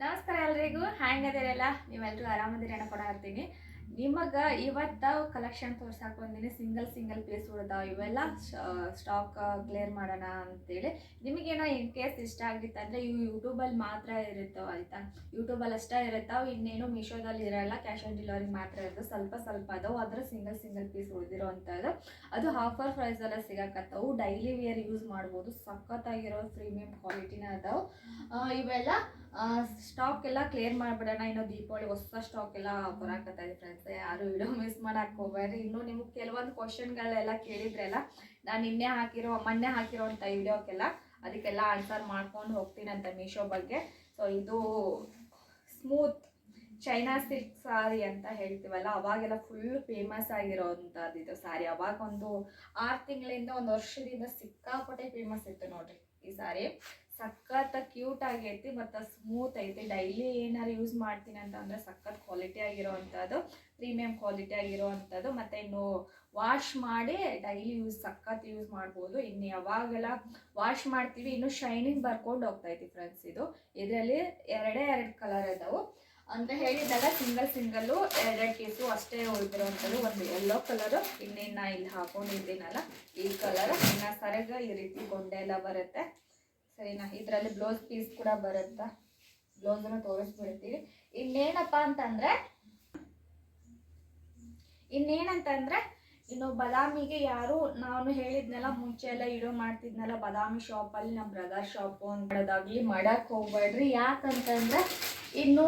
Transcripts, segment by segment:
ನಮಸ್ಕಾರ ಎಲ್ರಿಗೂ. ಹ್ಯಾಂಗದಿರಲ್ಲ ನೀವೆಲ್ಲರೂ ಆರಾಮದಿರಿ ಅಣ್ಣ ಕೊಡ ಇರ್ತೀನಿ ನಿಮಗೆ ಇವತ್ತ ಕಲೆಕ್ಷನ್ ತೋರ್ಸಕ್ಕೆ ಬಂದಿನಿ. ಸಿಂಗಲ್ ಸಿಂಗಲ್ ಪೀಸ್ ಉಳ್ದಾವ ಇವೆಲ್ಲ ಸ್ಟಾಕ್ ಕ್ಲಿಯರ್ ಮಾಡೋಣ ಅಂತೇಳಿ. ನಿಮಗೇನೋ ಇನ್ ಕೇಸ್ ಇಷ್ಟ ಆಗಿತ್ತು ಅಂದರೆ ಇವು ಯೂಟ್ಯೂಬಲ್ಲಿ ಮಾತ್ರ ಇರುತ್ತವೆ ಆಯ್ತಾ? ಯೂಟ್ಯೂಬಲ್ಲಿ ಅಷ್ಟೇ ಇರುತ್ತಾವೆ ಇನ್ನೇನು ಮೀಶೋದಲ್ಲಿ ಇರೋಲ್ಲ. ಕ್ಯಾಶ್ ಆನ್ ಡೆಲಿವರಿ ಮಾತ್ರ ಇರೋದು ಸ್ವಲ್ಪ ಸ್ವಲ್ಪ ಅದಾವು ಅದ್ರ ಸಿಂಗಲ್ ಸಿಂಗಲ್ ಪೀಸ್ ಉಳಿದಿರೋ ಅಂಥದ್ದು. ಅದು ಆಫರ್ ಪ್ರೈಸೆಲ್ಲ ಸಿಗಕತ್ತವು. ಡೈಲಿ ವೇರ್ ಯೂಸ್ ಮಾಡ್ಬೋದು. ಸಖತ್ತಾಗಿರೋ ಪ್ರೀಮಿಯಂ ಕ್ವಾಲಿಟಿನ ಅದಾವೆ. ಇವೆಲ್ಲ ಸ್ಟಾಕ್ ಎಲ್ಲ ಕ್ಲಿಯರ್ ಮಾಡಿಬಿಡೋಣ. ಇನ್ನು ದೀಪಾವಳಿ ಹೊಸ ಸ್ಟಾಕ್ ಎಲ್ಲ ಬರಾಕತ್ತ ಇದೆ ಫ್ರೆಂಡ್ಸ್ ಯಾರು ವಿಡಿಯೋ ಮಿಸ್ ಮಾಡಕ್ಕೆ ಹೋಗ್ಬೇಡ್ರಿ. ಇನ್ನು ನಿಮ್ಗೆ ಕೆಲವೊಂದು ಕ್ವಶನ್ಗಳೆಲ್ಲ ಕೇಳಿದ್ರಲ್ಲ, ನಾನು ನಿನ್ನೆ ಹಾಕಿರೋ, ಮೊನ್ನೆ ಹಾಕಿರೋ ಅಂಥ ವಿಡಿಯೋಕ್ಕೆಲ್ಲ ಅದಕ್ಕೆಲ್ಲ ಆನ್ಸರ್ ಮಾಡ್ಕೊಂಡು ಹೋಗ್ತೀನಿ ಅಂತ ಮೀಶೋ ಬಗ್ಗೆ. ಸೊ ಇದು ಸ್ಮೂತ್ ಚೈನಾ ಸಿಲ್ಕ್ ಸಾರಿ ಅಂತ ಹೇಳ್ತೀವಲ್ಲ, ಅವಾಗೆಲ್ಲ ಫುಲ್ ಫೇಮಸ್ ಆಗಿರೋವಂಥದ್ದು ಇದು ಸಾರಿ ಅವಾಗ ಒಂದು ಆರು ತಿಂಗಳಿಂದ ಒಂದು ವರ್ಷದಿಂದ ಸಿಕ್ಕಾಪಟ್ಟೆ ಫೇಮಸ್ ಇತ್ತು ನೋಡ್ರಿ ಈ ಸಾರಿ ಸಖತ್ ಕ್ಯೂಟ್ ಆಗೈತಿ, ಮತ್ತು ಸ್ಮೂತ್ ಐತಿ. ಡೈಲಿ ಏನಾರು ಯೂಸ್ ಮಾಡ್ತೀನಿ ಅಂತ ಅಂದರೆ ಸಖತ್ ಕ್ವಾಲಿಟಿ ಆಗಿರೋವಂಥದ್ದು ಪ್ರೀಮಿಯಂ ಕ್ವಾಲಿಟಿ ಆಗಿರೋವಂಥದ್ದು. ಮತ್ತು ಇನ್ನು ವಾಶ್ ಮಾಡಿ ಡೈಲಿ ಯೂಸ್ ಸಖತ್ ಯೂಸ್ ಮಾಡ್ಬೋದು. ಇನ್ನು ಯಾವಾಗೆಲ್ಲ ವಾಶ್ ಮಾಡ್ತೀವಿ, ಇನ್ನು ಶೈನಿಂಗ್ ಬರ್ಕೊಂಡು ಹೋಗ್ತೈತಿ ಫ್ರೆಂಡ್ಸ್ ಇದು. ಇದರಲ್ಲಿ ಎರಡೇ ಎರಡು ಕಲರ್ ಅದಾವು ಅಂತ ಹೇಳಿದಾಗ ಸಿಂಗಲ್ ಸಿಂಗಲ್ಲು ಎರಡೆರಡು ಕೇಸು ಅಷ್ಟೇ ಉಳಿದಿರೋವಂಥದ್ದು. ಒಂದು ಯೆಲ್ಲೋ ಕಲರು ಇನ್ನೇನು ಇಲ್ಲಿ ಹಾಕೊಂಡಿದ್ದೀನಲ್ಲ, ಈ ಕಲರ್ ಇನ್ನು ಸರಿಯಾಗಿ ಈ ರೀತಿ ಗೊಂಡೆ ಎಲ್ಲ ಬರುತ್ತೆ. ಸರಿನಾ? ಇದರಲ್ಲಿ ಬ್ಲೌಸ್ ಪೀಸ್ ಕೂಡ ಬರುತ್ತಾ? ಬ್ಲೌಸನ್ನು ತೋರಿಸ್ಬಿಡ್ತೀವಿ. ಇನ್ನೇನಪ್ಪ ಅಂತಂದರೆ, ಇನ್ನೇನಂತಂದರೆ, ಇನ್ನು ಬದಾಮಿಗೆ ಯಾರು, ನಾನು ಹೇಳಿದ್ನೆಲ್ಲ, ಮುಂಚೆ ಎಲ್ಲ ಇಡೋ ಮಾಡ್ತಿದ್ನಲ್ಲ, ಬದಾಮಿ ಶಾಪಲ್ಲಿ ನಮ್ಮ ಬ್ರದರ್ ಶಾಪು ಮಾಡೋದಾಗ್ಲಿ ಮಾಡಕ್ಕೆ ಹೋಗ್ಬೇಡ್ರಿ. ಯಾಕಂತಂದ್ರೆ, ಇನ್ನು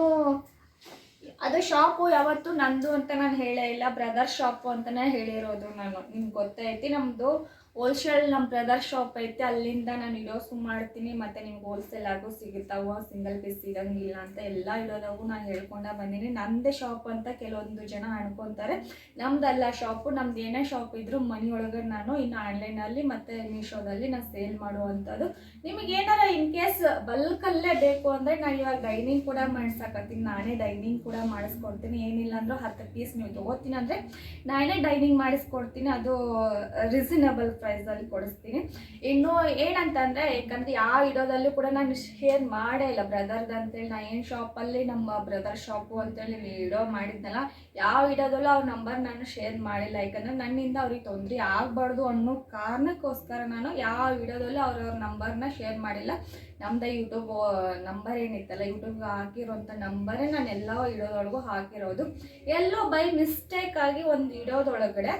ಅದು ಶಾಪು ಯಾವತ್ತು ನಂದು ಅಂತ ನಾನು ಹೇಳೇ ಇಲ್ಲ ಬ್ರದರ್ ಶಾಪು ಅಂತಲೇ ಹೇಳಿರೋದು ನಾನು. ನಿಮ್ಗೆ ಗೊತ್ತೈತಿ ನಮ್ಮದು ಹೋಲ್ಸೇಲ್ ನಮ್ಮ ಬ್ರದರ್ ಶಾಪ್ ಐತೆ, ಅಲ್ಲಿಂದ ನಾನು ಇಡೋಸು ಮಾಡ್ತೀನಿ, ಮತ್ತು ನಿಮ್ಗೆ ಹೋಲ್ಸೇಲ್ ಆಗೋ ಸಿಗುತ್ತಾವ ಸಿಂಗಲ್ ಪೀಸ್ ಸಿಗಂಗಿಲ್ಲ ಅಂತ ಎಲ್ಲ ಇಡೋದವು ನಾನು ಹೇಳ್ಕೊಂಡ ಬಂದೀನಿ. ನಮ್ಮದೇ ಶಾಪ್ ಅಂತ ಕೆಲವೊಂದು ಜನ ಅನ್ಕೊಂತಾರೆ. ನಮ್ದಲ್ಲ ಶಾಪು ನಮ್ದು ಏನೇ ಶಾಪ್ ಇದ್ರೂ ಮನೆಯೊಳಗೆ ನಾನು ಇನ್ನು ಆನ್ಲೈನಲ್ಲಿ ಮತ್ತು ಮೀಶೋದಲ್ಲಿ ನಾನು ಸೇಲ್ ಮಾಡುವಂಥದ್ದು. ನಿಮಗೆ ಏನಾರ ಇನ್ ಕೇಸ್ ಬಲ್ಕಲ್ಲೇ ಬೇಕು ಅಂದರೆ ನಾನು ಇವಾಗ ಡೈನಿಂಗ್ ಕೂಡ ಮಾಡ್ಸಕತ್ತೀನಿ, ನಾನೇ ಡೈನಿಂಗ್ ಕೂಡ ಮಾಡಿಸ್ಕೊಡ್ತೀನಿ. ಏನಿಲ್ಲ ಅಂದ್ರೆ ಹತ್ತು ಪೀಸ್ ನೀವು ತೊಗೋತೀನಿ ಅಂದರೆ ನಾನೇ ಡೈನಿಂಗ್ ಮಾಡಿಸ್ಕೊಡ್ತೀನಿ. ಅದು ರೀಸನಬಲ್ ಪ್ರೈಸಲ್ಲಿ ಕೊಡಿಸ್ತೀನಿ. ಇನ್ನು ಏನಂತಂದರೆ, ಯಾಕಂದರೆ ಯಾವ ಇಡೋದಲ್ಲೂ ಕೂಡ ನಾನು ಶೇರ್ ಮಾಡೇ ಇಲ್ಲ ಬ್ರದರ್ದು ಅಂತೇಳಿ ನಾ ಏನು ಶಾಪಲ್ಲಿ ನಮ್ಮ ಬ್ರದರ್ ಶಾಪು ಅಂತೇಳಿ ಇಡೋ ಮಾಡಿದ್ನಲ್ಲ, ಯಾವ ಇಡೋದಲ್ಲೂ ಅವ್ರ ನಂಬರ್ ನಾನು ಶೇರ್ ಮಾಡಿಲ್ಲ. ಯಾಕಂದರೆ ನನ್ನಿಂದ ಅವ್ರಿಗೆ ತೊಂದರೆ ಆಗಬಾರ್ದು ಅನ್ನೋ ಕಾರಣಕ್ಕೋಸ್ಕರ ನಾನು ಯಾವ ವಿಡಿಯೋದಲ್ಲೂ ಅವ್ರವ್ರ ನಂಬರ್ನ ಶೇರ್ ಮಾಡಿಲ್ಲ. ನಮ್ಮದೇ ಯೂಟ್ಯೂಬ್ ನಂಬರ್ ಏನಿತ್ತಲ್ಲ ಯೂಟ್ಯೂಬ್ಗೆ ಹಾಕಿರೋಂಥ ನಂಬರೇ ನಾನು ಎಲ್ಲ ಇಡೋದೊಳಗೂ ಹಾಕಿರೋದು. ಎಲ್ಲೋ ಬೈ ಮಿಸ್ಟೇಕ್ ಆಗಿ ಒಂದು ಇಡೋದೊಳಗಡೆ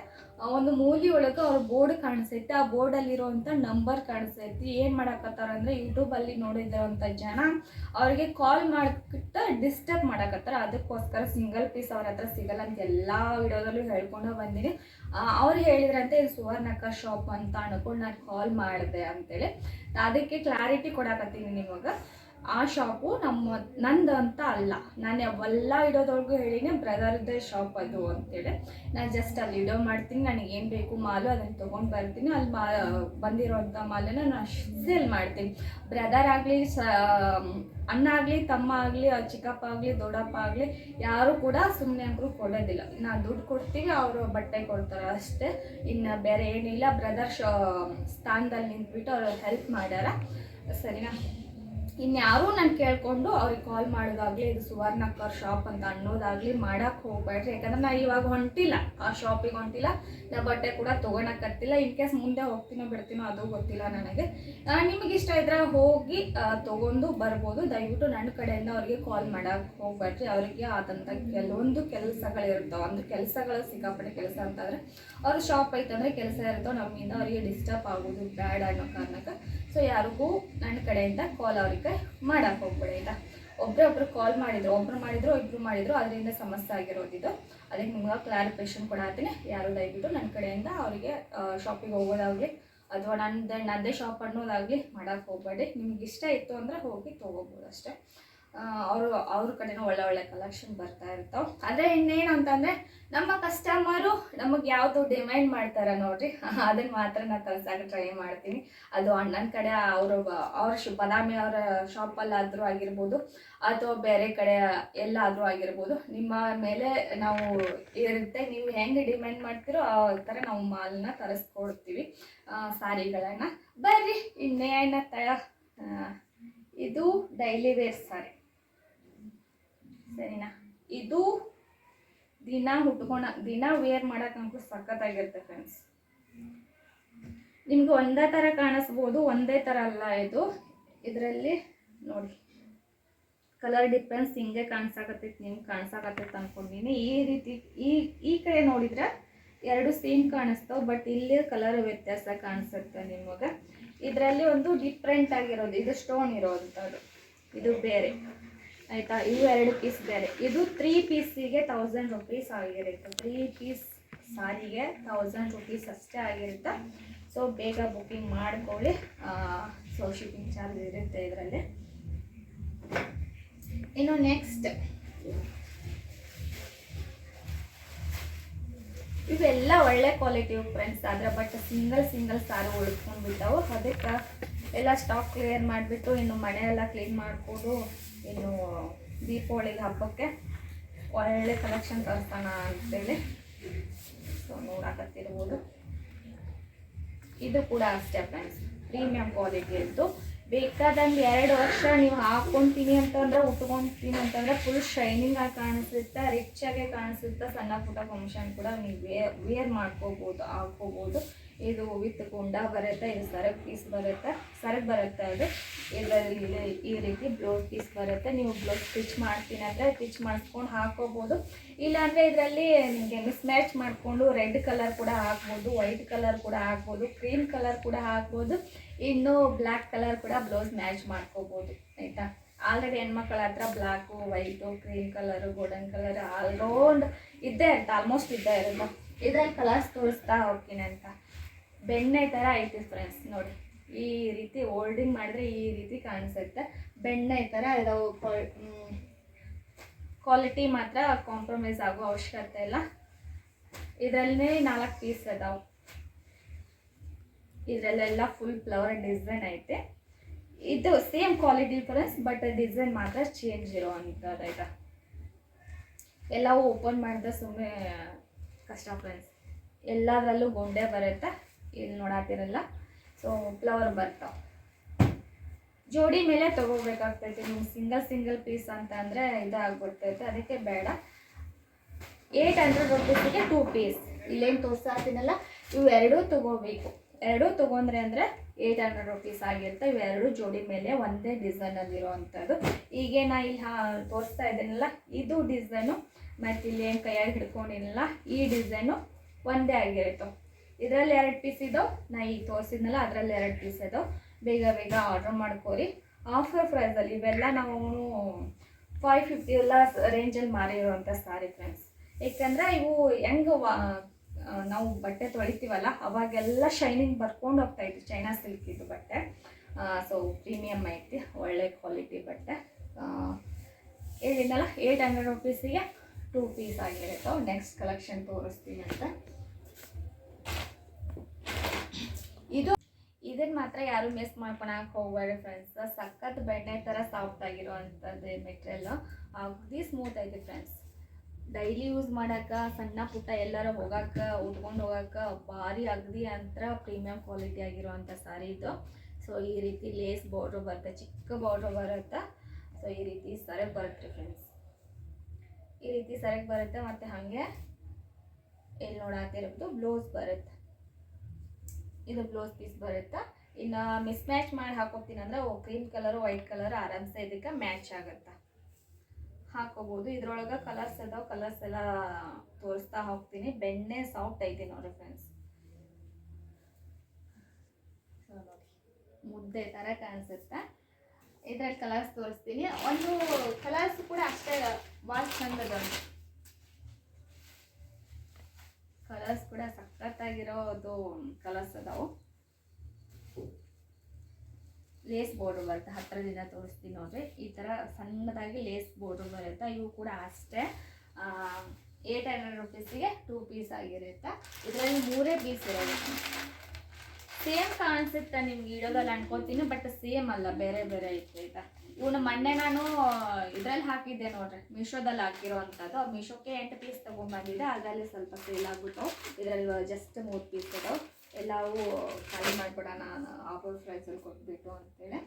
ಒಂದು ಮೂಲಿ ಒಳಗೆ ಅವ್ರ ಬೋರ್ಡ್ ಕಾಣಿಸೈತಿ. ಆ ಬೋರ್ಡಲ್ಲಿರೋವಂಥ ನಂಬರ್ ಕಾಣಿಸೈತಿ. ಏನು ಮಾಡಕತ್ತಾರ ಅಂದರೆ ಯೂಟ್ಯೂಬಲ್ಲಿ ನೋಡಿದಂಥ ಜನ ಅವ್ರಿಗೆ ಕಾಲ್ ಮಾಡಿಬಿಟ್ಟು ಡಿಸ್ಟರ್ಬ್ ಮಾಡಕತ್ತಾರ. ಅದಕ್ಕೋಸ್ಕರ ಸಿಂಗಲ್ ಪೀಸ್ ಅವ್ರ ಹತ್ರ ಸಿಗಲ್ಲ ಅಂತ ಎಲ್ಲ ವಿಡಿಯೋದಲ್ಲೂ ಹೇಳ್ಕೊಂಡು ಬಂದೀನಿ. ಅವ್ರು ಹೇಳಿದ್ರಂತೆ, ಇದು ಸುವರ್ಣಕ್ಕ ಶಾಪ್ ಅಂತ ಅನ್ಕೊಂಡು ನಾನು ಕಾಲ್ ಮಾಡಿದೆ ಅಂತೇಳಿ. ಅದಕ್ಕೆ ಕ್ಲಾರಿಟಿ ಕೊಡಕತ್ತೀನಿ ನಿಮಗೆ. ಆ ಶಾಪು ನಮ್ಮ ನಂದು ಅಂತ ಅಲ್ಲ. ನಾನು ಯಾವೆಲ್ಲ ಇಡೋದೊಳಗೂ ಹೇಳಿನಿ ಬ್ರದರ್ದೇ ಶಾಪ್ ಅದು ಅಂತೇಳಿ. ನಾನು ಜಸ್ಟ್ ಅಲ್ಲಿ ಇಡೋ ಮಾಡ್ತೀನಿ. ನನಗೆ ಏನು ಬೇಕು ಮಾಲು ಅದನ್ನು ತೊಗೊಂಡು ಬರ್ತೀನಿ. ಅಲ್ಲಿ ಮಾ, ಬಂದಿರೋಂಥ ಮಾಲನ್ನ ನಾನು ಸೇಲ್ ಮಾಡ್ತೀನಿ. ಬ್ರದರ್ ಆಗಲಿ, ಸ, ಅಣ್ಣ ಆಗಲಿ, ತಮ್ಮ ಆಗಲಿ ಚಿಕ್ಕಪ್ಪ ಆಗಲಿ, ದೊಡ್ಡಪ್ಪ ಆಗಲಿ, ಯಾರು ಕೂಡ ಸುಮ್ಮನೆ ಅಂದರೂ ಕೊಡೋದಿಲ್ಲ. ನಾನು ದುಡ್ಡು ಕೊಡ್ತೀವಿ ಅವರು ಬಟ್ಟೆ ಕೊಡ್ತಾರೆ ಅಷ್ಟೇ. ಇನ್ನು ಬೇರೆ ಏನಿಲ್ಲ. ಬ್ರದರ್ ಶಾ, ಸ್ಥಾನದಲ್ಲಿ ನಿಂತ್ಬಿಟ್ಟು ಅವ್ರು ಹೆಲ್ಪ್ ಮಾಡ್ಯಾರ. ಸರಿನಾ? ಇನ್ಯಾರೂ ನಾನು ಕೇಳಿಕೊಂಡು ಅವ್ರಿಗೆ ಕಾಲ್ ಮಾಡೋದಾಗಲಿ, ಇದು ಸುವರ್ಣಕರ್ ಶಾಪ್ ಅಂತ ಅನ್ನೋದಾಗಲಿ ಮಾಡೋಕ್ಕೆ ಹೋಗ್ಬೇಡ್ರಿ. ಯಾಕಂದ್ರೆ ನಾ ಇವಾಗ ಹೊಂಟಿಲ್ಲ, ಆ ಶಾಪಿಗೆ ಹೊಂಟಿಲ್ಲ. ನಾ ಬಟ್ಟೆ ಕೂಡ ತೊಗೊಳಕತ್ತಿಲ್ಲ ಇನ್ ಕೇಸ್ ಮುಂದೆ ಹೋಗ್ತೀನೋ ಬಿಡ್ತೀನೋ ಅದು ಗೊತ್ತಿಲ್ಲ ನನಗೆ. ನಿಮಗೆ ಇಷ್ಟ ಇದ್ರೆ ಹೋಗಿ ತೊಗೊಂಡು ತಗೊಂಡು ಬರ್ಬೋದು. ದಯವಿಟ್ಟು ನನ್ನ ಕಡೆಯಿಂದ ಅವ್ರಿಗೆ ಕಾಲ್ ಮಾಡಕ್ಕೆ ಹೋಗ್ಬೇಡ್ರಿ. ಅವರಿಗೆ ಆದಂಥ ಕೆಲವೊಂದು ಕೆಲಸಗಳಿರ್ತಾವೆ. ಅಂದ್ರೆ ಕೆಲಸಗಳು ಸಿಕ್ಕಾಪಟ್ಟೆ ಕೆಲಸ ಅಂತಂದರೆ ಅವ್ರ ಶಾಪ್ ಐತಂದ್ರೆ ಕೆಲಸ ಇರ್ತಾವೆ. ನಮ್ಮಿಂದ ಅವರಿಗೆ ಡಿಸ್ಟರ್ಬ್ ಆಗೋದು ಬ್ಯಾಡ್ ಅನ್ನೋ ಕಾರಣಕ್ಕೆ. ಸೊ ಯಾರಿಗೂ ನನ್ನ ಕಡೆಯಿಂದ ಕಾಲ್ ಅವ್ರಿಗೆ ಮಾಡಕ್ಕೆ ಹೋಗ್ಬೇಡಿ, ಆಯ್ತಾ? ಒಬ್ಬರೇ ಒಬ್ರು ಕಾಲ್ ಮಾಡಿದ್ರು, ಒಬ್ರು ಮಾಡಿದ್ರು, ಇಬ್ರು ಮಾಡಿದ್ರು, ಅದರಿಂದ ಸಮಸ್ಯೆ ಆಗಿರೋದಿದ್ದು ಅದಕ್ಕೆ ನಿಮ್ಗೆ ಕ್ಲಾರಿಫಿಕೇಶನ್ ಕೊಡತ್ತೀನಿ ಯಾರು ದಯವಿಟ್ಟು ನನ್ನ ಕಡೆಯಿಂದ ಅವರಿಗೆ ಶಾಪಿಗೆ ಹೋಗೋದಾಗಲಿ, ಅಥವಾ ನನ್ನದೇ ನನ್ನದೇ ಶಾಪ್ ಅನ್ನೋದಾಗಲಿ ಮಾಡಕ್ಕೆ ಹೋಗಬೇಡಿ. ನಿಮ್ಗೆ ಇಷ್ಟ ಇತ್ತು ಅಂದರೆ ಹೋಗಿ ತೊಗೋಬೋದು ಅಷ್ಟೇ. ಅವರು, ಅವ್ರ ಕಡೆನೂ ಒಳ್ಳೆ ಒಳ್ಳೆ ಕಲೆಕ್ಷನ್ ಬರ್ತಾ ಇರ್ತಾವೆ. ಅದೇ ಇನ್ನೇನು ಅಂತಂದರೆ ನಮ್ಮ ಕಸ್ಟಮರು ನಮಗೆ ಯಾವುದು ಡಿಮ್ಯಾಂಡ್ ಮಾಡ್ತಾರೆ ನೋಡ್ರಿ ಅದನ್ನು ಮಾತ್ರ ನಾನು ತರ್ಸಕ್ಕೆ ಟ್ರೈ ಮಾಡ್ತೀನಿ. ಅದು ಅಣ್ಣನ ಕಡೆ, ಅವರು ಅವ್ರ ಶು, ಬದಾಮಿ ಅವರ ಶಾಪಲ್ಲಾದರೂ ಆಗಿರ್ಬೋದು, ಅಥವಾ ಬೇರೆ ಕಡೆ ಎಲ್ಲಾದರೂ ಆಗಿರ್ಬೋದು, ನಿಮ್ಮ ಮೇಲೆ ನಾವು ಇರುತ್ತೆ, ನೀವು ಹೆಂಗೆ ಡಿಮ್ಯಾಂಡ್ ಮಾಡ್ತೀರೋ ಆ ಥರ ನಾವು ಮಾಲನ್ನ ತರಿಸ್ಕೊಡ್ತೀವಿ ಸಾರಿಗಳನ್ನು. ಬರ್ರಿ ಇನ್ನೇನ ತ ಇದು ಡೈಲಿ ವೇರ್ ಸಾರಿ. ಸರಿನಾ? ಇದು ದಿನ ಉಟ್ಕೊಳ ದಿನ ವೇರ್ ಮಾಡೋಕ್ಕಂತೂ ಸಖತ್ತಾಗಿರುತ್ತೆ ಫ್ರೆಂಡ್ಸ್ ನಿಮ್ಗೆ ಒಂದೇ ಥರ ಕಾಣಿಸ್ಬೋದು, ಒಂದೇ ಥರ ಅಲ್ಲ ಇದು. ಇದರಲ್ಲಿ ನೋಡಿ ಕಲರ್ ಡಿಫ್ರೆನ್ಸ್ ಹಿಂಗೆ ಕಾಣಿಸಾಕತ್ತೈತಿ, ನಿಮ್ಗೆ ಕಾಣಿಸಾಕತ್ತೈತೆ ಅನ್ಕೊಂಡಿನಿ. ಈ ರೀತಿ, ಈ ಈ ಕಡೆ ನೋಡಿದ್ರೆ ಎರಡು ಸೇಮ್ ಕಾಣಿಸ್ತಾವೆ ಬಟ್ ಇಲ್ಲಿ ಕಲರ್ ವ್ಯತ್ಯಾಸ ಕಾಣಿಸುತ್ತೆ ನಿಮಗೆ. ಇದರಲ್ಲಿ ಒಂದು ಡಿಫ್ರೆಂಟ್ ಆಗಿರೋದು, ಇದು ಸ್ಟೋನ್ ಇರೋವಂಥದ್ದು. ಇದು ಬೇರೆ. ಆಯಿತಾ? ಇವು ಎರಡು ಪೀಸ್ ಬೇರೆ. ಇದು ತ್ರೀ ಪೀಸಿಗೆ ತೌಸಂಡ್ ರುಪೀಸ್ ಆಗಿರುತ್ತೆ. ತ್ರೀ ಪೀಸ್ ಸಾರಿಗೆ ತೌಸಂಡ್ ರುಪೀಸ್ ಅಷ್ಟೇ ಆಗಿರುತ್ತೆ. ಸೊ ಬೇಗ ಬುಕ್ಕಿಂಗ್ ಮಾಡ್ಕೊಳ್ಳಿ. ಸೊ ಶಿಪ್ಪಿಂಗ್ ಚಾರ್ಜ್ ಇರುತ್ತೆ ಇದರಲ್ಲಿ. ಇನ್ನು ನೆಕ್ಸ್ಟ್ ಇವೆಲ್ಲ ಒಳ್ಳೆ ಕ್ವಾಲಿಟಿ ಫ್ರೆಂಡ್ಸ್ ಆದರೆ ಬಟ್ ಸಿಂಗಲ್ ಸಿಂಗಲ್ ಸಾರು ಉಳ್ಕೊಂಡ್ಬಿಟ್ಟಾವು. ಅದಕ್ಕೆ ಎಲ್ಲ ಸ್ಟಾಕ್ ಕ್ಲಿಯರ್ ಮಾಡಿಬಿಟ್ಟು ಇನ್ನು ಮನೆ ಎಲ್ಲ ಕ್ಲೀನ್ ಮಾಡಿಕೊಂಡು ಇನ್ನು ದೀಪಾವಳಿಗೆ ಹಬ್ಬಕ್ಕೆ ಒಳ್ಳೆ ಕಲೆಕ್ಷನ್ ತರಿಸೋಣ ಅಂತೇಳಿ. ಸೊ ನೋಡಕತ್ತಿರ್ಬೋದು. ಇದು ಕೂಡ ಅಷ್ಟೇ ಫ್ರೆಂಡ್ಸ್ ಪ್ರೀಮಿಯಂ ಕ್ವಾಲಿಟಿ ಇದ್ದು ಬೇಕಾದಂಗೆ ಎರಡು ವರ್ಷ ನೀವು ಹಾಕ್ಕೊಂತೀನಿ ಅಂತಂದ್ರೆ, ಉಟ್ಕೊತೀನಿ ಅಂತಂದ್ರೆ ಫುಲ್ ಶೈನಿಂಗ್ ಆಗಿ ಕಾಣಿಸುತ್ತೆ ರಿಚ್ ಆಗಿ ಕಾಣಿಸುತ್ತೆ, ಸಣ್ಣ ಪುಟ್ಟ ಫಂಕ್ಷನ್ ಕೂಡ ನೀವು ವೇರ್ ವೇರ್ ಮಾಡ್ಕೋಬೋದು ಹಾಕೋಬೋದು ಇದು ವಿತ್ ಕುಂಡ ಬರುತ್ತೆ, ಇದು ಸರಗ್ ಪೀಸ್ ಬರುತ್ತೆ. ಸರಗ್ ಬರುತ್ತೆ ಅದು. ಇದರಲ್ಲಿ ಈ ರೀತಿ ಬ್ಲೌಸ್ ಪೀಸ್ ಬರುತ್ತೆ. ನೀವು ಬ್ಲೌಸ್ ಸ್ಟಿಚ್ ಮಾಡ್ತೀನಿ ಅಂದರೆ ಸ್ಟಿಚ್ ಮಾಡಿಸ್ಕೊಂಡು ಹಾಕೋಬೋದು. ಇಲ್ಲಾಂದರೆ ಇದರಲ್ಲಿ ನಿಮಗೆ ಮಿಸ್ ಮ್ಯಾಚ್ ಮಾಡಿಕೊಂಡು ರೆಡ್ ಕಲರ್ ಕೂಡ ಹಾಕ್ಬೋದು ವೈಟ್ ಕಲರ್ ಕೂಡ ಹಾಕ್ಬೋದು ಕ್ರೀಮ್ ಕಲರ್ ಕೂಡ ಹಾಕ್ಬೋದು. ಇನ್ನು ಬ್ಲ್ಯಾಕ್ ಕಲರ್ ಕೂಡ ಬ್ಲೌಸ್ ಮ್ಯಾಚ್ ಮಾಡ್ಕೋಬೋದು. ಆಯಿತಾ? ಆಲ್ರೆಡಿ ಹೆಣ್ಮಕ್ಳ ಹತ್ರ black white cream colour golden colour all round ಇದ್ದೇ ಇರುತ್ತೆ ಆಲ್ಮೋಸ್ಟ್ ಇದ್ದೇ ಇರುತ್ತೆ. ಇದ್ರಲ್ಲಿ ಕಲರ್ಸ್ ತೋರಿಸ್ತಾ ಹೋಗ್ತೀನಿ ಅಂತ. ಬೆಣ್ಣೆ ಥರ ಐತೆ ಫ್ರೆಂಡ್ಸ್ ನೋಡಿ. ಈ ರೀತಿ ಹೋಲ್ಡಿಂಗ್ ಮಾಡಿದ್ರೆ ಈ ರೀತಿ ಕಾಣಿಸುತ್ತೆ. ಬೆಣ್ಣೆ ಥರ ಇದಾವೆ ಕ್ವಾಲಿಟಿ ಮಾತ್ರ ಕಾಂಪ್ರಮೈಸ್ ಆಗೋ ಅವಶ್ಯಕತೆ ಇಲ್ಲ. ಇದರಲ್ಲಿ ನಾಲ್ಕು ಪೀಸ್ ಅದಾವೆ. ಇದರಲ್ಲೆಲ್ಲ ಫುಲ್ ಫ್ಲವರ್ ಡಿಸೈನ್ ಐತೆ. ಇದು same quality friends but design ಮಾತ್ರ ಚೇಂಜ್ ಇರೋ ಐತ. ಎಲ್ಲವೂ ಓಪನ್ ಮಾಡಿದ್ರೆ ಸುಮ್ಮನೆ ಕಷ್ಟ ಫ್ರೆಂಡ್ಸ್ ಎಲ್ಲದರಲ್ಲೂ ಗೊಂಡೆ ಬರುತ್ತೆ. ಇಲ್ಲಿ ನೋಡತ್ತಿರಲ್ಲ ಸೊ ಫ್ಲವರ್ ಬರ್ತಾವೆ. ಜೋಡಿ ಮೇಲೆ ತೊಗೋಬೇಕಾಗ್ತೈತೆ. ನೀವು ಸಿಂಗಲ್ ಸಿಂಗಲ್ ಪೀಸ್ ಅಂತ ಅಂದರೆ ಇದಾಗ್ಬಿಡ್ತೈತೆ. ಅದಕ್ಕೆ ಬೇಡ. ಏಯ್ಟ್ ಹಂಡ್ರೆಡ್ ರುಪೀಸಿಗೆ ಟೂ ಪೀಸ್ ಇಲ್ಲೇನು ತೋರ್ಸಾತಿನಲ್ಲ. ಇವು ಎರಡೂ ತೊಗೋಬೇಕು. ಎರಡೂ ತೊಗೊಂಡ್ರೆ ಅಂದರೆ ಏಯ್ಟ್ ಹಂಡ್ರೆಡ್ ರುಪೀಸ್ ಆಗಿರುತ್ತೆ. ಇವೆರಡು ಜೋಡಿ ಮೇಲೆ ಒಂದೇ ಡಿಸೈನಲ್ಲಿರುವಂಥದ್ದು ಹೀಗೆ ನಾ ಇಲ್ಲಿ ಹಾ, ತೋರಿಸ್ತಾ ಇದ್ದೀನಲ್ಲ. ಇದು ಡಿಸೈನು ಮತ್ತು ಇಲ್ಲಿ ಏನು ಕೈಯಾಗಿ ಹಿಡ್ಕೊಂಡಿಲ್ಲ. ಈ ಡಿಸೈನು ಒಂದೇ ಆಗಿರುತ್ತೆ. ಇದರಲ್ಲಿ ಎರಡು ಪೀಸ್ ಇದು. ನಾ ಈಗ ತೋರಿಸಿದ್ನಲ್ಲ, ಅದರಲ್ಲಿ ಎರಡು ಪೀಸ್ ಇದು. ಬೇಗ ಬೇಗ ಆರ್ಡ್ರ್ ಮಾಡ್ಕೋರಿ. ಆಫರ್ ಪ್ರೈಸಲ್ಲಿ ಇವೆಲ್ಲ ನಾವು ಫೈವ್ ಫಿಫ್ಟಿ ಎಲ್ಲ ರೇಂಜಲ್ಲಿ ಮಾರಿರುವಂಥ ಸಾರಿ ಫ್ರೆಂಡ್ಸ್ ಏಕೆಂದರೆ ಇವು ಹೆಂಗೆ ನಾವು ಬಟ್ಟೆ ತೊಳಿತೀವಲ್ಲ, ಅವಾಗೆಲ್ಲ ಶೈನಿಂಗ್ ಬರ್ಕೊಂಡು ಹೋಗ್ತಾ ಇತ್ತು. ಚೈನಾ ಸಿಲ್ಕ್ ಇದು ಬಟ್ಟೆ. ಸೊ ಪ್ರೀಮಿಯಮ್ ಐತಿ, ಒಳ್ಳೆ ಕ್ವಾಲಿಟಿ ಬಟ್ಟೆ. ಹೇಳಿದ್ನಲ್ಲ ಏಯ್ಟ್ ಹಂಡ್ರೆಡ್ ರುಪೀಸಿಗೆ ಟೂ ಪೀಸ್ ಆಗಿರುತ್ತೋ. ನೆಕ್ಸ್ಟ್ ಕಲೆಕ್ಷನ್ ತೋರಿಸ್ತೀನಿ ಅಂತ. ಇದು ಇದನ್ನ ಮಾತ್ರ ಯಾರು ಮಿಸ್ ಮಾಡ್ಕೊಳಕ್ ಹೋಗ್ಬೇಡಿ ಫ್ರೆಂಡ್ಸ್ ಸಖತ್ ಬೆಣ್ಣೆ ಥರ ಸಾಫ್ಟ್ ಆಗಿರುವಂತದ್ದು ಮೆಟೀರಿಯಲ್ ಅಗದಿ ಸ್ಮೂತ್ ಐತಿ ಫ್ರೆಂಡ್ಸ್ ಡೈಲಿ ಯೂಸ್ ಮಾಡಕ್ಕೆ, ಸಣ್ಣ ಪುಟ್ಟ ಎಲ್ಲರೂ ಹೋಗಕ್ಕೆ ಉಟ್ಕೊಂಡು ಹೋಗಕ್ಕೆ ಭಾರಿ ಅಗದಿ ಅಂತರ ಪ್ರೀಮಿಯಂ ಕ್ವಾಲಿಟಿ ಆಗಿರುವಂಥ ಸಾರಿ ಇದು. ಸೊ ಈ ರೀತಿ ಲೇಸ್ ಬಾರ್ಡ್ರ್ ಬರುತ್ತೆ, ಚಿಕ್ಕ ಬಾರ್ಡ್ರ್ ಬರುತ್ತೆ. ಸೊ ಈ ರೀತಿ ಸರಗ್ ಬರುತ್ತೆ ಫ್ರೆಂಡ್ಸ್ ಈ ರೀತಿ ಸರಕ್ಕೆ ಬರುತ್ತೆ ಮತ್ತು ಹಾಗೆ ಇಲ್ಲಿ ನೋಡಾತಿರೋದು ಬ್ಲೌಸ್ ಬರುತ್ತೆ. ಇದು ಬ್ಲೌಸ್ ಪೀಸ್ ಬರುತ್ತೆ? ಇನ್ನು ಮಿಸ್ ಮ್ಯಾಚ್ ಮಾಡಿ ಹಾಕೋತೀನಿ ಅಂದರೆ ಕ್ರೀಮ್ ಕಲರು ವೈಟ್ ಕಲರ್ ಆರಾಮ್ಸೆ ಇದಕ್ಕೆ ಮ್ಯಾಚ್ ಆಗುತ್ತೆ? ಹಾಕೋಬೋದು. ಇದ್ರೊಳಗೆ ಕಲರ್ಸ್ ಅದಾವ ಕಲರ್ಸ್ ಎಲ್ಲ ತೋರಿಸ್ತಾ ಹೋಗ್ತೀನಿ. ಬೆಣ್ಣೆ ಸಾಫ್ಟ್ ಐತೆ ನೋಡಿ ಫ್ರೆಂಡ್ಸ್ ಮುದ್ದೆ ಥರ ಕಾಣಿಸುತ್ತೆ? ಇದ್ರಲ್ಲಿ ಕಲರ್ಸ್ ತೋರಿಸ್ತೀನಿ. ಒಂದು ಕಲರ್ಸ್ ಕೂಡ ಅಷ್ಟೇ ಭಾಳ ಚಂದ ಅದ ಕಲರ್ಸ್ ಕೂಡ ಸಖತ್ತಾಗಿರೋದು ಕಲರ್ಸ್ ಅದಾವು ಬರುತ್ತೆ. ಹತ್ತಿರದಿಂದ ತೋರಿಸ್ತೀನಿ ನೋಡ್ರಿ. ಈ ಥರ ಸಣ್ಣದಾಗಿ ಲೇಸ್ ಬೋರ್ಡು ಬರುತ್ತೆ. ಇವು ಕೂಡ ಅಷ್ಟೇ. ಏಟ್ ಹಂಡ್ರೆಡ್ ರುಪೀಸಿಗೆ ಟೂ ಪೀಸ್ ಆಗಿರುತ್ತೆ. ಇದರಲ್ಲಿ ಮೂರೇ ಪೀಸ್ ಇರೋದು. ಸೇಮ್ ಕಾಣಿಸುತ್ತೆ ನಿಮ್ಗೆ ಇಡೋದಲ್ಲ ಅನ್ಕೋತೀನಿ ಬಟ್ ಸೇಮ್ ಅಲ್ಲ, ಬೇರೆ ಬೇರೆ ಐತೆ ಆಯ್ತಾ ಇವನು ಮೊನ್ನೆ ನಾನು ಇದ್ರಲ್ಲಿ ಹಾಕಿದ್ದೆ ನೋಡ್ರಿ. ಮೀಶೋದಲ್ಲಿ ಹಾಕಿರೋ ಅಂಥದ್ದು ಮೀಶೋಕ್ಕೆ ಎಂಟು ಪೀಸ್ ತೊಗೊಂಡ್ಬಂದಿದ್ದೆ ಅದರಲ್ಲಿ ಸ್ವಲ್ಪ ಸೇಲ್ ಆಗ್ಬಿಟ್ಟು ಇದರಲ್ಲಿ ಜಸ್ಟ್ ಮೂರು ಪೀಸ್ ಇದಾವೆ. ಎಲ್ಲವೂ ಖಾಲಿ ಮಾಡಿಬಿಡೋಣ ಆಫರ್ ಪ್ರೈಸಲ್ಲಿ ಕೊಟ್ಬಿಟ್ಟು ಅಂತೇಳಿ.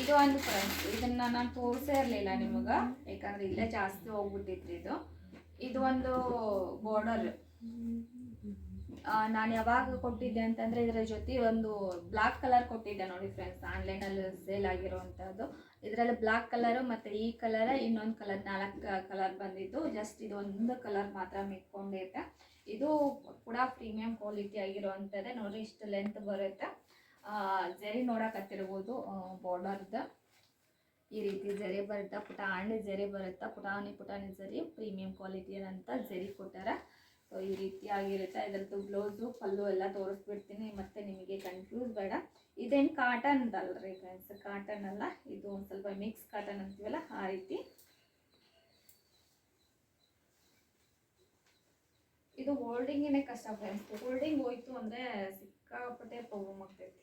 ಇದು ಒಂದು ಫ್ರೆಂಡ್ಸ್ ಇದನ್ನ ನಾನು ತೋರಿಸೇ ಇರಲಿಲ್ಲ ನಿಮಗೆ. ಯಾಕಂದ್ರೆ ಇಲ್ಲೇ ಜಾಸ್ತಿ ಹೋಗ್ಬಿಟ್ಟಿತ್ತು ಇದು. ಇದು ಒಂದು ಬಾರ್ಡರ್ ನಾನು ಯಾವಾಗ ಕೊಟ್ಟಿದ್ದೆ ಅಂತಂದ್ರೆ ಇದರ ಜೊತೆ ಒಂದು ಬ್ಲಾಕ್ ಕಲರ್ ಕೊಟ್ಟಿದ್ದೆ ನೋಡಿ ಫ್ರೆಂಡ್ಸ್ ಆನ್ಲೈನಲ್ಲಿ ಸೇಲ್ ಆಗಿರುವಂಥದ್ದು ಇದರಲ್ಲಿ ಬ್ಲಾಕ್ ಕಲರ್ ಮತ್ತು ಈ ಕಲರ್ ಇನ್ನೊಂದು ಕಲರ್ ನಾಲ್ಕು ಕಲರ್ ಬಂದಿದ್ದು. ಜಸ್ಟ್ ಇದು ಒಂದು ಕಲರ್ ಮಾತ್ರ ಮಿಕ್ಕೊಂಡಿದೆ ಇದು ಕೂಡ ಪ್ರೀಮಿಯಂ ಕ್ವಾಲಿಟಿ ಆಗಿರುವಂಥದ್ದೇ ನೋಡಿ ಇಷ್ಟು ಲೆಂತ್ ಬರುತ್ತೆ. ಜರಿ ನೋಡಕತ್ತಿರ್ಬೋದು ಬಾರ್ಡರ್ದು ಈ ರೀತಿ ಜರಿ ಬರುತ್ತೆ, ಪುಟಾಣಿ ಜರಿ ಬರುತ್ತೆ, ಪುಟಾಣಿ ಪುಟಾಣಿ ಜರಿ ಪ್ರೀಮಿಯಂ ಕ್ವಾಲಿಟಿ ಅಂತ ಜರಿ ಕೊಟ್ಟಾರ. ಸೊ ಈ ರೀತಿ ಆಗಿರುತ್ತೆ. ಇದರದ್ದು ಬ್ಲೌಸು ಪಲ್ಲು ಎಲ್ಲ ತೋರಿಸ್ಬಿಡ್ತೀನಿ. ಮತ್ತೆ ನಿಮಗೆ ಕನ್ಫ್ಯೂಸ್ ಬೇಡ. ಇದೇನು ಕಾಟನ್ ಅಲ್ರಿ ಫ್ರೆಂಡ್ಸ್ ಕಾಟನ್ ಅಲ್ಲ. ಇದು ಒಂದು ಸ್ವಲ್ಪ ಮಿಕ್ಸ್ ಕಾಟನ್ ಅಂತೀವಲ್ಲ, ಆ ರೀತಿ. ಇದು ಹೋಲ್ಡಿಂಗೇನೆ ಕಷ್ಟ ಫ್ರೆಂಡ್ಸ್ ಹೋಲ್ಡಿಂಗ್ ಹೋಯ್ತು ಅಂದರೆ ಸಿಕ್ಕಾಪಟ್ಟೆ ಪ್ರಾಬ್ಲಮ್ ಆಗ್ತೈತಿ.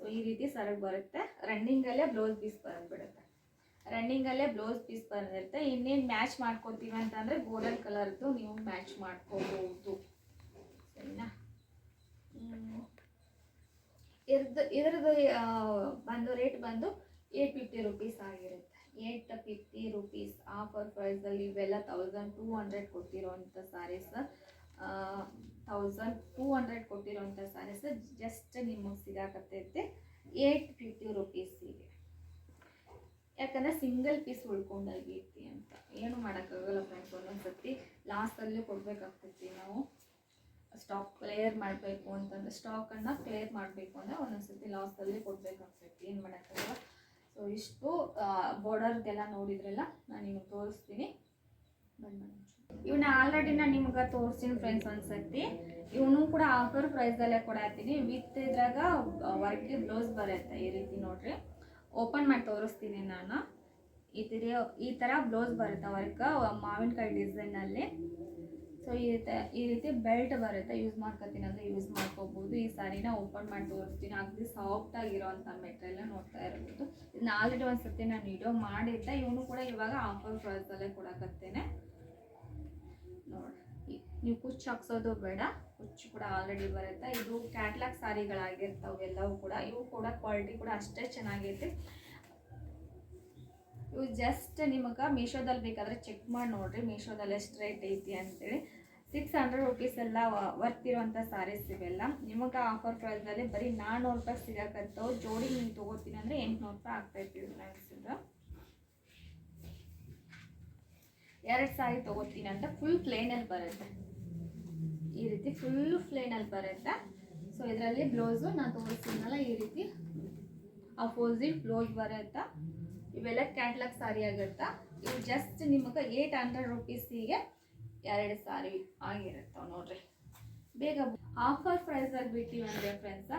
ಸೊ ಈ ರೀತಿ ಸರಗ್ ಬರುತ್ತೆ. ರನ್ನಿಂಗಲ್ಲೇ ಬ್ಲೌಸ್ ಪೀಸ್ ಬಂದ್ಬಿಡುತ್ತೆ. ರನ್ನಿಂಗಲ್ಲೇ ಬ್ಲೌಸ್ ಪೀಸ್ ಬಂದಿರುತ್ತೆ. ಇನ್ನೇನು ಮ್ಯಾಚ್ ಮಾಡ್ಕೊತೀವಿ ಅಂತಂದರೆ ಗೋಲ್ಡನ್ ಕಲರ್ದು ನೀವು ಮ್ಯಾಚ್ ಮಾಡ್ಕೋಬಹುದು ಸರಿನಾ. ಇದ್ರದ್ದು ಇದ್ರದ್ದು ಬಂದು ರೇಟ್ ಬಂದು ಏಟ್ ಫಿಫ್ಟಿ ರುಪೀಸ್ ಆಗಿರುತ್ತೆ. ಏಟ್ ಫಿಫ್ಟಿ ರುಪೀಸ್ ಆಫರ್ ಪ್ರೈಸಲ್ಲಿ ಇವೆಲ್ಲ ತೌಸಂಡ್ ಟೂ ಹಂಡ್ರೆಡ್ ಕೊಟ್ಟಿರೋವಂಥ ಸ್ಯಾರೀಸ್ ತೌಸಂಡ್ ಟೂ ಹಂಡ್ರೆಡ್ ಕೊಟ್ಟಿರೋವಂಥ ಸ್ಯಾರೀಸ್ ಜಸ್ಟ್ ನಿಮಗೆ ಸಿಗಾಕತ್ತೈತೆ ಏಯ್ಟ್ ಫಿಫ್ಟಿ ರುಪೀಸಿಗೆ ಯಾಕಂದರೆ ಸಿಂಗಲ್ ಪೀಸ್ ಉಳ್ಕೊಂಡಾಗೈತಿ ಅಂತ. ಏನು ಮಾಡೋಕ್ಕಾಗಲ್ಲ ಫ್ರೆಂಡ್ಸ್ ಒಂದೊಂದು ಸರ್ತಿ ಲಾಸ್ಟಲ್ಲಿ ಕೊಡಬೇಕಾಗ್ತೈತಿ ನಾವು. ಸ್ಟಾಕ್ ಕ್ಲಿಯರ್ ಮಾಡಬೇಕು ಅಂತಂದ್ರೆ ಸ್ಟಾಕನ್ನು ಕ್ಲಿಯರ್ ಮಾಡಬೇಕು ಅಂದರೆ ಒಂದೊಂದು ಸರ್ತಿ ಕೊಡಬೇಕಾಗ್ತೈತಿ. ಏನು ಮಾಡೋಕ್ಕಾಗಲ್ಲ. ಸೊ ಇಷ್ಟು ಬಾರ್ಡರ್ದೆಲ್ಲ ನೋಡಿದ್ರಲ್ಲ ನಾನು ನಿಮಗೆ ತೋರಿಸ್ತೀನಿ. ಇವನ್ನ ಆಲ್ರೆಡಿ ನಾನು ನಿಮ್ಗೆ ತೋರಿಸ್ತೀನಿ ಫ್ರೆಂಡ್ಸ್ ಒಂದ್ಸತಿ ಇವನು ಕೂಡ ಆಫರ್ ಪ್ರೈಸಲ್ಲೇ ಕೊಡತ್ತೀನಿ ವಿತ್ ಇದ್ರಾಗ ವರ್ಕ್ ಬ್ಲೌಸ್ ಬರುತ್ತೆ ಈ ರೀತಿ ನೋಡ್ರಿ. ಓಪನ್ ಮಾಡಿ ತೋರಿಸ್ತೀನಿ ನಾನು. ಈ ಈ ಥರ ಬ್ಲೌಸ್ ಬರುತ್ತೆ ವರ್ಕ್ ಮಾವಿನಕಾಯಿ ಡಿಸೈನಲ್ಲಿ ಸೊ ಈ ರೀತಿ ಈ ರೀತಿ ಬೆಲ್ಟ್ ಬರುತ್ತೆ. ಯೂಸ್ ಮಾಡ್ಕೊತೀನಿ ಅಂದರೆ ಯೂಸ್ ಮಾಡ್ಕೋಬೋದು. ಈ ಸಾರಿನ ಓಪನ್ ಮಾಡಿ ತೋರಿಸ್ತೀನಿ. ಅಗದಿ ಸಾಫ್ಟ್ ಆಗಿರೋವಂಥ ಮೆಟೀರಿಯಲ್ ನೋಡ್ತಾ ಇರ್ಬೋದು. ಇದನ್ನ ಆಲ್ರೆಡಿ ಒಂದು ಸತಿ ನಾನು ವಿಡಿಯೋ ಮಾಡಿದ್ದೆ. ಇವನು ಕೂಡ ಇವಾಗ ಆಫರ್ ಪ್ರೈಸಲ್ಲೇ ಕೊಡಕತ್ತೇನೆ ನೀವು ಕುಚ್ಚು ಹಾಕ್ಸೋದು ಬೇಡ. ಕುಚ್ಚು ಕೂಡ ಆಲ್ರೆಡಿ ಬರುತ್ತೆ. ಇದು ಕ್ಯಾಟ್ಲಾಗ್ ಸಾರಿಗಳಾಗಿರ್ತಾವೆ ಎಲ್ಲವೂ ಕೂಡ. ಇವು ಕೂಡ ಕ್ವಾಲಿಟಿ ಕೂಡ ಅಷ್ಟೇ ಚೆನ್ನಾಗೈತೆ. ಇವು ಜಸ್ಟ್ ನಿಮಗೆ ಮೀಶೋದಲ್ಲಿ ಬೇಕಾದರೆ ಚೆಕ್ ಮಾಡಿ ನೋಡಿರಿ. ಮೀಶೋದಲ್ಲಿ ಎಷ್ಟು ರೇಟ್ ಐತಿ ಅಂತೇಳಿ. ಸಿಕ್ಸ್ ಹಂಡ್ರೆಡ್ ರುಪೀಸ್ ಎಲ್ಲ ವರ್ತ್ ಇರುವಂಥ ಸಾರೀಸ್ ಇವೆಲ್ಲ. ನಿಮಗೆ ಆಫರ್ ಪ್ರೈಸಲ್ಲಿ ಬರೀ ನಾನ್ನೂರು ರೂಪಾಯಿ ಸಿಗಕತ್ತವು. ಜೋಡಿ ನೀವು ತೊಗೋತೀನಿ ಅಂದರೆ ಎಂಟುನೂರು ರೂಪಾಯಿ ಆಗ್ತೈತಿ ಫ್ರೆಂಡ್ಸ್ ಇದು. ಎರಡು ಸಾರಿ ತೊಗೋತೀನಿ ಅಂತ ಫುಲ್ ಪ್ಲೇನಲ್ಲಿ ಬರುತ್ತೆ. ಈ ರೀತಿ ಫುಲ್ ಪ್ಲೇನಲ್ಲಿ ಬರುತ್ತೆ. ಸೊ ಇದರಲ್ಲಿ ಬ್ಲೌಸು ನಾನು ತೋರಿಸ್ತೀನಲ್ಲ ಈ ರೀತಿ ಅಪೋಸಿಟ್ ಬ್ಲೌಸ್ ಬರುತ್ತೆ. ಇವೆಲ್ಲ ಕ್ಯಾಟ್ಲಾಗ್ ಸಾರಿ ಆಗುತ್ತಾ? ಇವು ಜಸ್ಟ್ ನಿಮಗೆ ಏಯ್ಟ್ ಹಂಡ್ರೆಡ್ ರುಪೀಸಿಗೆ ಎರಡು ಸಾರಿ ಆಗಿರುತ್ತೆ ನೋಡ್ರಿ. ಬೇಗ ಆಫರ್ ಪ್ರೈಸಲ್ಲಿ ಬಿಟ್ಟಿವಿ ಅಂದರೆ ಫ್ರೆಂಡ್ಸ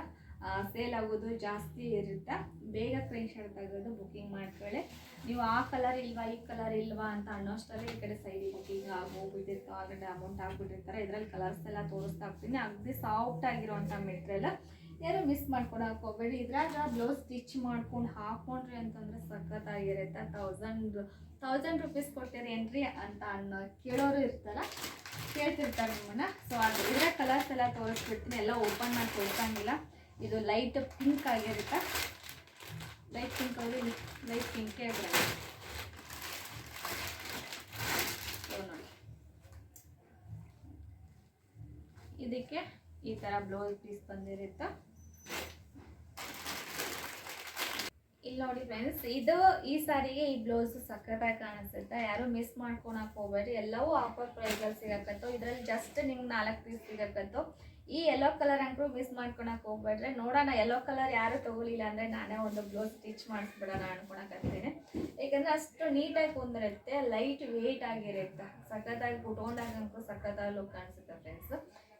ಸೇಲ್ ಆಗೋದು ಜಾಸ್ತಿ ಇರುತ್ತೆ. ಬೇಗ ಸ್ಕ್ರೀನ್ಶಾಟ್ ತೆಗೆದು ಬುಕ್ಕಿಂಗ್ ಮಾಡ್ಕೊಳ್ಳಿ. ನೀವು ಆ ಕಲರ್ ಇಲ್ವಾ, ಈ ಕಲರ್ ಇಲ್ವಾ ಅಂತ ಅನ್ನೋಷ್ಟರಲ್ಲಿ ಈ ಕಡೆ ಸೈಡ್ ಬುಕ್ಕಿಂಗ್ ಆಗೋಗ್ಬಿಟ್ಟಿರ್ತಾವೆ ಕಡೆ ಅಮೌಂಟ್ ಹಾಕ್ಬಿಟ್ಟಿರ್ತಾರೆ ಇದರಲ್ಲಿ ಕಲರ್ಸ್ ಎಲ್ಲ ತೋರಿಸ್ತಾ ಹೋಗ್ತೀನಿ. ಅಗ್ದಿ ಸಾಫ್ಟ್ ಆಗಿರುವಂಥ ಮೆಟೀರಿಯಲ್ ಯಾರು ಮಿಸ್ ಮಾಡ್ಕೊಳಕ್ಕೆ ಹೋಗಬೇಡಿ. ಇದ್ರಾಗ ಬ್ಲೌಸ್ ಸ್ಟಿಚ್ ಮಾಡ್ಕೊಂಡು ಹಾಕೊಂಡ್ರಿ ಅಂತಂದ್ರೆ ಸಖತ್ತಾಗಿರುತ್ತೆ. ತೌಸಂಡ್ ತೌಸಂಡ್ ರುಪೀಸ್ ಕೊಡ್ತೀರಿ ಏನ್ರಿ ಅಂತ ಅನ್ನೋ ಕೇಳೋರು ಇರ್ತಾರ, ಕೇಳ್ತಿರ್ತಾರೆ ನಿಮ್ಮನ್ನ. ಸೊ ಅದು ಇದ್ರ ಕಲರ್ಸ್ ಎಲ್ಲ ತೋರಿಸ್ಬಿಡ್ತೀನಿ. ಎಲ್ಲ ಓಪನ್ ಮಾಡಿ ತೋರಿಸಂಗಿಲ್ಲ. ಇದು ಲೈಟ್ ಪಿಂಕ್ ಆಗಿರುತ್ತೆ. ಲೈಟ್ ಪಿಂಕ್ ಅವರು ಲೈಟ್ ಪಿಂಕೇ ನೋಡಿ ಇದಕ್ಕೆ ಈ ಥರ ಬ್ಲೌಸ್ ಪೀಸ್ ಬಂದಿರುತ್ತೆ. ಇಲ್ಲಿ ನೋಡಿ ಫ್ರೆಂಡ್ಸ್ ಇದು ಈ ಸಾರಿಗೆ ಈ ಬ್ಲೌಸ್ ಸಖತ್ತಾಗಿ ಕಾಣಿಸುತ್ತೆ. ಯಾರು ಮಿಸ್ ಮಾಡ್ಕೊಳಕ್ ಹೋಗ್ಬೇಡಿ. ಎಲ್ಲವೂ ಆಫರ್ ಪ್ರೈಸಲ್ಲಿ ಸಿಗಕತ್ತು ಇದರಲ್ಲಿ ಜಸ್ಟ್ ನಿಮ್ಗೆ ನಾಲ್ಕು ಪೀಸ್ ಸಿಗಕತ್ತು ಈ ಯೆಲ್ಲೋ ಕಲರ್ ಅಂಕರು ಮಿಸ್ ಮಾಡ್ಕೊಳಕ್ ಹೋಗ್ಬೇಡ್ರೆ. ನೋಡೋಣ ಯೆಲ್ಲೋ ಕಲರ್ ಯಾರು ತಗೊಳಿಲ್ಲ ಅಂದರೆ ನಾನೇ ಒಂದು ಬ್ಲೌಸ್ ಸ್ಟಿಚ್ ಮಾಡಿಸ್ಬಿಡೋಣ ಅನ್ಕೊಳಕತ್ತೀನಿ ಯಾಕಂದ್ರೆ ಅಷ್ಟು ನೀಟಾಗಿ ಕುಂದಿರುತ್ತೆ ಲೈಟ್ ವೇಟ್ ಆಗಿರುತ್ತೆ. ಸಖತ್ತಾಗಿ ಕುಟ್ಕೊಂಡಾಗಂತೂ ಸಖತ್ತಾಗಿ ಲುಕ್ ಕಾಣಿಸುತ್ತೆ ಫ್ರೆಂಡ್ಸ್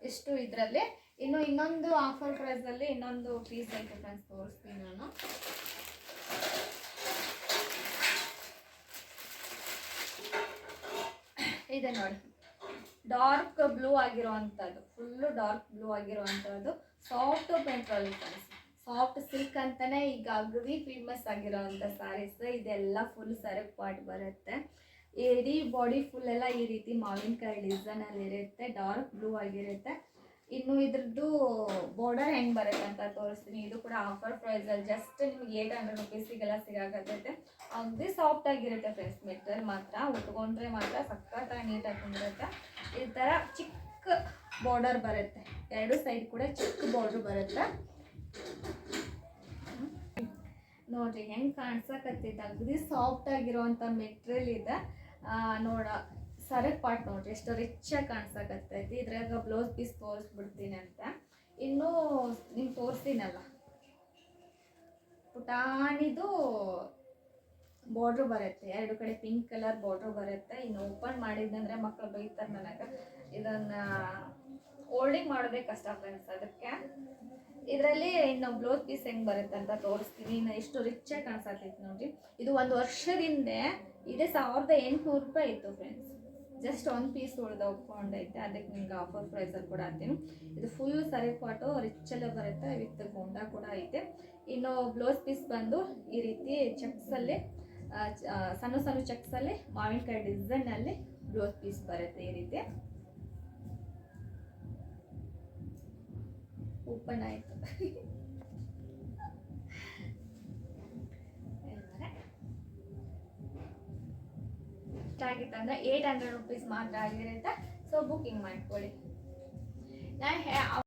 ಇಷ್ಟು ಇದರಲ್ಲಿ. ಇನ್ನು ಇನ್ನೊಂದು ಆಫರ್ ಪ್ರೈಸಲ್ಲಿ ಇನ್ನೊಂದು ಪೀಸ್ ಐತೆ ಫ್ರೆಂಡ್ಸ್ ತೋರಿಸ್ತೀನಿ ನಾನು. ಇದೆ ನೋಡಿ. ಡಾರ್ಕ್ ಬ್ಲೂ ಆಗಿರುವಂಥದ್ದು. ಫುಲ್ಲು ಡಾರ್ಕ್ ಬ್ಲೂ ಆಗಿರುವಂಥದ್ದು. ಸಾಫ್ಟ್ ಪೆಂಟ್ರಲ್ಲಿ ಸ್ಯಾರೀಸ್ ಸಾಫ್ಟ್ ಸಿಲ್ಕ್ ಅಂತಲೇ ಈಗ ಅಗದಿ ಫೇಮಸ್ ಆಗಿರೋವಂಥ ಸ್ಯಾರೀಸ್ ಇದೆಲ್ಲ ಫುಲ್ ಸರಕ್ ಪಾರ್ಟ್ ಬರುತ್ತೆ. ಇಡೀ ಬಾಡಿ ಫುಲ್ ಎಲ್ಲ ಈ ರೀತಿ ಮಾವಿನಕಾಯಿ ಡಿಸೈನಲ್ಲಿ ಇರುತ್ತೆ. ಡಾರ್ಕ್ ಬ್ಲೂ ಆಗಿರುತ್ತೆ. ಇನ್ನು ಇದ್ರದ್ದು ಬಾರ್ಡರ್ ಹೆಂಗೆ ಬರುತ್ತೆ ಅಂತ ತೋರಿಸ್ತೀನಿ. ಇದು ಕೂಡ ಆಫರ್ ಪ್ರೈಸ್ ಅಲ್ಲಿ ಜಸ್ಟ್ ನಿಮ್ಗೆ ಏಟ್ ಹಂಡ್ರೆಡ್ ರುಪೀಸಿಗೆಲ್ಲ ಸಿಗಾಕತ್ತೈತೆ. ಅಗ್ದಿ ಸಾಫ್ಟ್ ಆಗಿರುತ್ತೆ ಫ್ರೆಂಡ್ಸ್ ಮೆಟೀರಿಯಲ್ ಮಾತ್ರ. ಉಟ್ಕೊಂಡ್ರೆ ಮಾತ್ರ ಸಖತ್ತಾಗಿ ನೀಟಾಗಿ ಕುಂದಿರುತ್ತೆ ಈ ಥರ ಚಿಕ್ಕ ಬಾರ್ಡರ್ ಬರುತ್ತೆ. ಎರಡು ಸೈಡ್ ಕೂಡ ಚಿಕ್ಕ ಬಾರ್ಡರ್ ಬರುತ್ತೆ. ನೋಡ್ರಿ ಹೆಂಗೆ ಕಾಣ್ಸಕತ್ತೈತೆ. ಅಗದಿ ಸಾಫ್ಟ್ ಆಗಿರೋಂಥ ಮೆಟೀರಿಯಲ್ ಇದೆ. ನೋಡ. ಸರಕ್ ಪಾರ್ಟ್ ನೋಡ್ರಿ, ಎಷ್ಟು ರಿಚ್ ಆಗಿ ಕಾಣಿಸಕತ್ತೈತಿ ಇದ್ರಾಗ ಬ್ಲೌಸ್ ಪೀಸ್ ತೋರಿಸ್ಬಿಡ್ತೀನಿ ಅಂತ. ಇನ್ನು ನಿಮ್ಗೆ ತೋರಿಸ್ತೀನಲ್ಲ ಪುಟಾಣಿದು ಬಾರ್ಡ್ರ್ ಬರುತ್ತೆ. ಎರಡು ಕಡೆ ಪಿಂಕ್ ಕಲರ್ ಬಾರ್ಡ್ರ್ ಬರುತ್ತೆ. ಇನ್ನು ಓಪನ್ ಮಾಡಿದ್ದಂದ್ರೆ ಮಕ್ಕಳು ಬೈತಾರೆ ನನಗೆ. ಇದನ್ನ ಓಲ್ಡಿಂಗ್ ಮಾಡೋದೇ ಕಷ್ಟ ಫ್ರೆಂಡ್ಸ್ ಅದಕ್ಕೆ. ಇದರಲ್ಲಿ ಇನ್ನು ಬ್ಲೌಸ್ ಪೀಸ್ ಹೆಂಗೆ ಬರುತ್ತೆ ಅಂತ ತೋರಿಸ್ತೀನಿ. ಇನ್ನು ಎಷ್ಟು ರಿಚ್ ಆಗಿ ನೋಡಿರಿ. ಇದು ಒಂದು ವರ್ಷದಿಂದ, ಇದೆ ಸಾವಿರದ ಎಂಟುನೂರು ರೂಪಾಯಿ ಇತ್ತು ಫ್ರೆಂಡ್ಸ್ ಜಸ್ಟ್ ಒಂದು ಪೀಸ್ ಉಳ್ದ ಒಪ್ಕೊಂಡೈತೆ ಅದಕ್ಕೆ ನಿಮ್ಗೆ ಆಫರ್ ಪ್ರೈಸಲ್ಲಿ ಕೂಡ ಹಾಕ್ತೀನಿ. ಇದು ಫುಲ್ ಸರಿ ಪಾಟು ರಿಚ್ ಎಲ್ಲ ಬರುತ್ತೆ ವಿತ್ ಗೊಂಡ ಕೂಡ ಐತೆ. ಇನ್ನು ಬ್ಲೌಸ್ ಪೀಸ್ ಬಂದು ಈ ರೀತಿ ಚೆಕ್ಸಲ್ಲಿ ಸಣ್ಣ ಸಣ್ಣ ಚೆಕ್ಸಲ್ಲಿ ಮಾವಿನಕಾಯಿ ಡಿಸೈನಲ್ಲಿ ಬ್ಲೌಸ್ ಪೀಸ್ ಬರುತ್ತೆ ಈ ರೀತಿ. ಓಪನ್ ಆಯಿತು. ಆಗಿತ್ತಂದ್ರೆ ಏಯ್ಟ್ ಹಂಡ್ರೆಡ್ ರುಪೀಸ್ ಮಾತ್ರ ಆಗಿರುತ್ತೆ ಸೊ ಬುಕ್ಕಿಂಗ್ ಮಾಡ್ಕೊಳ್ಳಿ. ನಾನು